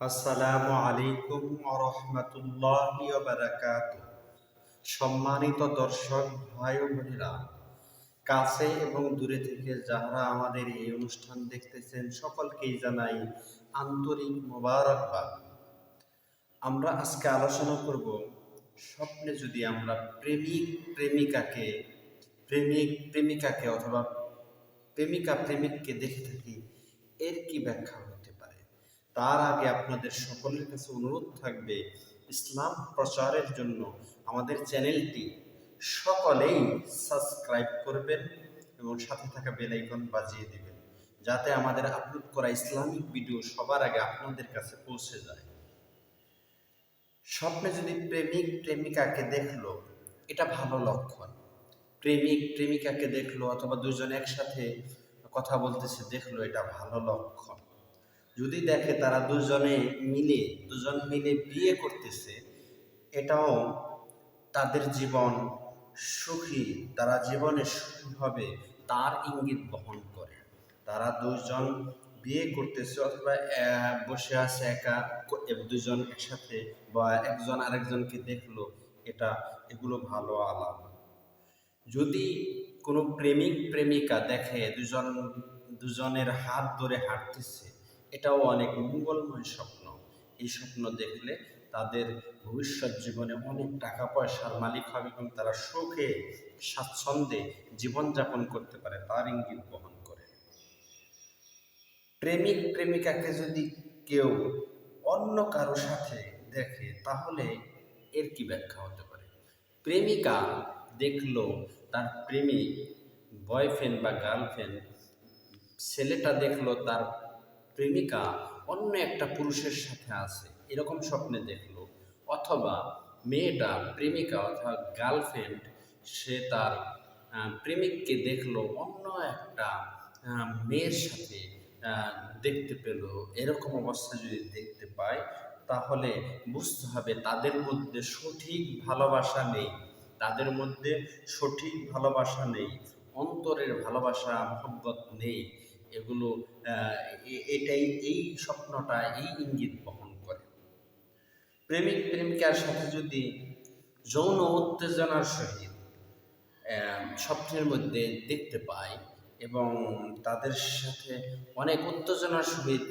আসসালামু আলাইকুম রহমতুল্লাহ বারাকাত সম্মানিত দর্শক, ভাই ও বোনেরা, কাছে এবং দূরে থেকে যারা আমাদের এই অনুষ্ঠান দেখতেছেন, সকলকেই জানাই আন্তরিক মোবারকবাদ। আমরা আজকে আলোচনা করব স্বপ্নে যদি আমরা প্রেমিক, প্রেমিকাকে প্রেমিক, প্রেমিকাকে অথবা প্রেমিকা, প্রেমিককে দেখে থাকি, এর কি ব্যাখ্যা? তার আগে আপনাদের সকলের কাছে অনুরোধ থাকবে ইসলাম প্রচারের জন্য আমাদের চ্যানেলটি সকলেই সাবস্ক্রাইব করবেন এবং সাথে থাকা বেল আইকন বাজিয়ে দিবেন, যাতে আমাদের আপলোড করা ইসলামিক ভিডিও সবার আগে আপনাদের কাছে পৌঁছে যায়। স্বপ্নে যদি প্রেমিক প্রেমিকাকে দেখল, এটা ভালো লক্ষণ। প্রেমিক প্রেমিকাকে দেখল অথবা দুজন একসাথে কথা বলতেছে, দেখল এটা ভালো লক্ষণ। যদি দেখে তারা দুজনে মিলে, দুজন মিলে বিয়ে করতেছে, এটাও তাদের জীবন সুখী, তারা জীবনে সুখী হবে, তার ইঙ্গিত বহন করে। তারা দুজন বিয়ে করতেছে অথবা বসে আছে একা দুজন একসাথে বা একজন আরেকজনকে দেখল, এটা, এগুলো ভালো আলাপ। যদি কোনো প্রেমিক, প্রেমিকা দেখে দুজন, দুজনের হাত ধরে হাঁটতেছে এটাও অনেক মঙ্গলময় স্বপ্ন। এই স্বপ্ন দেখলে তাদের ভবিষ্যৎ জীবনে অনেক টাকা পয়সার মালিক হবে এবং তারা সুখে, স্বাচ্ছন্দ্যে জীবনযাপন করতে পারে, তার ইঙ্গিত বহন করে। প্রেমিক, প্রেমিকাকে যদি কেউ অন্য কারও সাথে দেখে, তাহলে এর কি ব্যাখ্যা হতে পারে? প্রেমিকা দেখল তার প্রেমিক বয়ফ্রেন্ড বা গার্লফ্রেন্ড, ছেলেটা দেখল তার প্রেমিকা অন্য একটা পুরুষের সাথে আছে, এরকম স্বপ্নে দেখল। অথবা মেয়েটা প্রেমিকা অথবা গার্লফ্রেন্ড সে তার প্রেমিককে দেখল, অন্য একটা মেয়ের সাথে দেখতে পেল। এরকম অবস্থা যদি দেখতে পায়, তাহলে বুঝতে হবে তাদের মধ্যে সঠিক ভালোবাসা নেই। তাদের মধ্যে সঠিক ভালোবাসা নেই, অন্তরের ভালোবাসা, মহব্বত নেই। এগুলো এটাই এই স্বপ্নটা এই ইঙ্গিত বহন করে। প্রেমিক, প্রেমিকার সাথে যদি যৌন উত্তেজনার সহিত স্বপ্নের মধ্যে দেখতে পাই এবং তাদের সাথে অনেক উত্তেজনার সহিত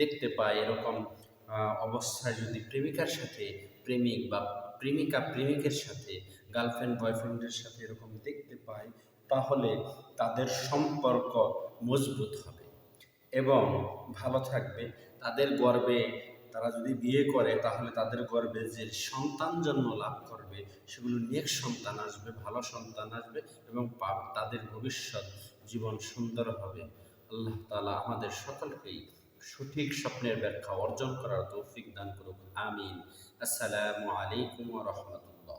দেখতে পাই, এরকম অবস্থায় যদি প্রেমিকার সাথে, প্রেমিক বা প্রেমিকা, প্রেমিকের সাথে, গার্লফ্রেন্ড, বয়ফ্রেন্ডের সাথে এরকম দেখতে পাই, তাহলে তাদের সম্পর্ক মজবুত হবে এবং ভালো থাকবে। তাদের গর্বে তারা যদি বিয়ে করে, তাহলে তাদের গর্বে যে সন্তান জন্ম লাভ করবে, সেগুলো নেক সন্তান আসবে, ভালো সন্তান আসবে এবং তাদের ভবিষ্যৎ জীবন সুন্দর হবে। আল্লাহ তালা আমাদের সকলকেই সঠিক স্বপ্নের ব্যাখ্যা অর্জন করার তৌফিক দান করুক। আমিন। আসসালামু আলাইকুম রহমতুল্লাহ।